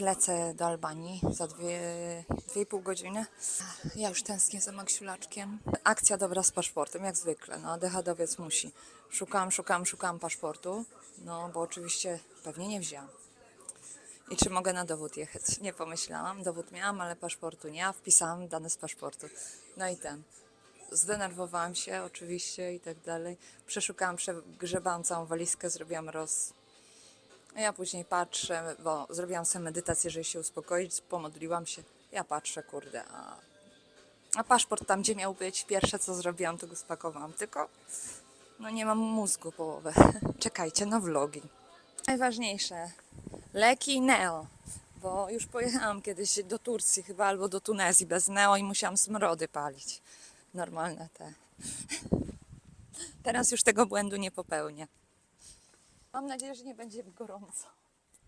Lecę do Albanii za dwie, dwie i pół godziny. Ja już tęsknię za Maksiulaczkiem. Akcja dobra z paszportem, jak zwykle. No, dechadowiec musi. Szukam, szukam, szukam paszportu. No, bo oczywiście pewnie nie wzięłam. I czy mogę na dowód jechać? Nie pomyślałam. Dowód miałam, ale paszportu nie. A wpisałam dane z paszportu. No i ten. Zdenerwowałam się oczywiście i tak dalej. Przeszukałam, przegrzebałam całą walizkę, zrobiłam roz... Ja później patrzę, bo zrobiłam sobie medytację, żeby się uspokoić, pomodliłam się. Ja patrzę, kurde, a, a paszport tam, gdzie miał być, pierwsze co zrobiłam, to go spakowałam. Tylko, no nie mam mózgu połowę. Czekajcie na vlogi. Najważniejsze, leki Neo, bo już pojechałam kiedyś do Turcji chyba, albo do Tunezji bez Neo i musiałam smrody palić. Normalne te. Teraz już tego błędu nie popełnię. Mam nadzieję, że nie będzie gorąco.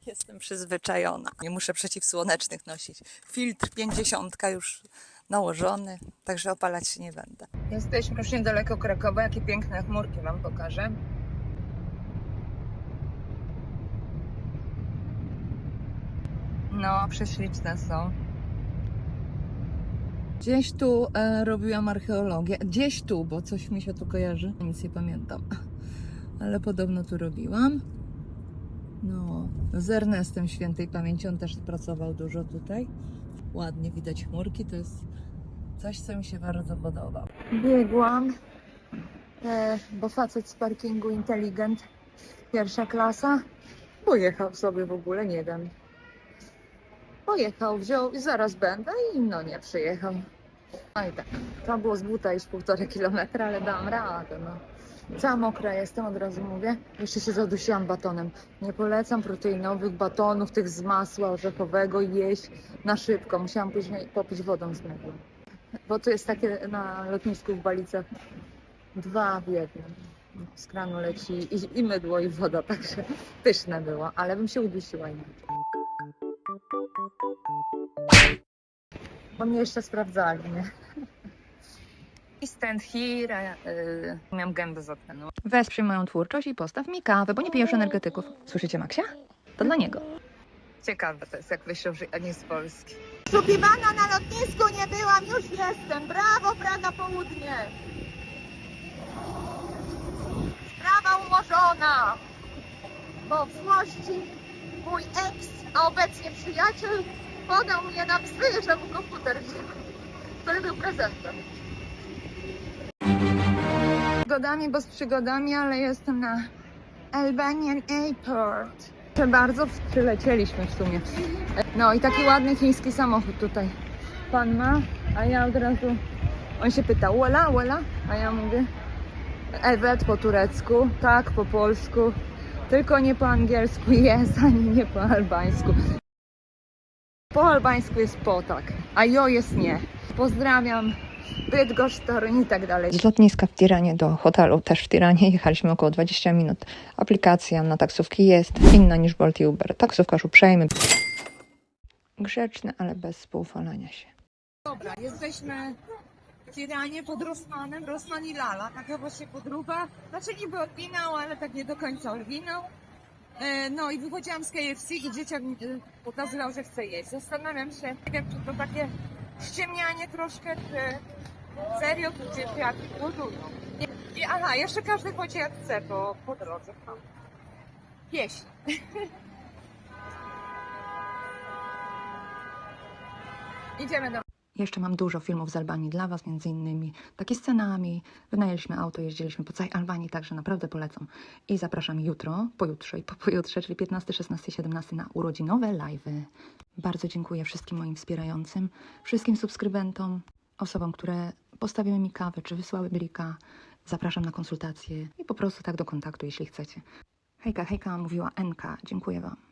Jestem przyzwyczajona. Nie muszę przeciwsłonecznych nosić. Filtr 50 już nałożony, także opalać się nie będę. Jesteśmy już niedaleko Krakowa. Jakie piękne chmurki Wam pokażę. No, prześliczne są. Gdzieś tu e, robiłam archeologię. Gdzieś tu, bo coś mi się tu kojarzy. Nic nie pamiętam. Ale podobno tu robiłam. No, z Ernestem świętej pamięci. On też pracował dużo tutaj. Ładnie widać chmurki. To jest coś, co mi się bardzo podoba. Biegłam, e, bo facet z parkingu inteligent, pierwsza klasa, pojechał sobie w ogóle, nie wiem. Pojechał, wziął i zaraz będę i no nie przyjechał. No i tak, to było z buta iść półtorej kilometra, ale dam radę, no. Cała mokra jestem, od razu mówię. Jeszcze się zadusiłam batonem. Nie polecam proteinowych batonów, tych z masła orzechowego jeść na szybko. Musiałam później popić wodą z mydłem. Bo tu jest takie na lotnisku w Balicach dwa w jednym. Z kranu leci i, i mydło, i woda, także pyszne było, ale bym się udusiła inaczej. Bo mnie jeszcze sprawdzali, nie? I stand here, y, miałam gębę zatkaną. Wesprzyj moją twórczość i postaw mi kawę, bo nie pijesz energetyków. Słyszycie, Maksia? To dla niego. Ciekawe to jest, jak wyślą, że nie z Polski. Poszukiwana na lotnisku nie byłam, już jestem. Brawo, Praga Południe. Sprawa umorzona. Bo w złości mój ex, a obecnie przyjaciel, podał mnie na psy, że mu komputer wziął, który był prezentem. Przygodami, bo z przygodami, ale jestem na Albanian Airport. Proszę bardzo, przylecieliśmy w sumie. No i taki ładny chiński samochód tutaj pan ma, a ja od razu, on się pyta, wola, wola, a ja mówię, evet po turecku, tak po polsku, tylko nie po angielsku jest, ani nie po albańsku. Po albańsku jest potak, a jo jest nie. Pozdrawiam, Bydgoszcz, Toruń i tak dalej. Z lotniska w Tiranie do hotelu, też w Tiranie, jechaliśmy około 20 minut. Aplikacja na taksówki jest inna niż Bolt i Uber. Taksówkarz uprzejmy, grzeczny, ale bez spoufalania się. Dobra, jesteśmy w Tiranie pod Rosmanem, Rosman i Lala, taka właśnie podróba. Znaczy niby oryginał, ale tak nie do końca oryginał. E, No i wychodziłam z KFC i dzieciak mi e, pokazywał, że chce jeść. Zastanawiam się, nie wiem, czy to takie ściemnianie troszkę, czy serio tu dzieciaki głodują. I, aha, jeszcze każdy chodzi jak chce po, po drodze. No. Pieśń. Idziemy do Jeszcze mam dużo filmów z Albanii dla Was, między innymi takie scenami. Wynajęliśmy auto, jeździliśmy po całej Albanii, także naprawdę polecam. I zapraszam jutro, pojutrze i po pojutrze, czyli 15, 16, 17 na urodzinowe live'y. Bardzo dziękuję wszystkim moim wspierającym, wszystkim subskrybentom, osobom, które postawiły mi kawę czy wysłały blika. Zapraszam na konsultacje i po prostu tak do kontaktu, jeśli chcecie. Hejka, hejka, mówiła Enka. Dziękuję Wam.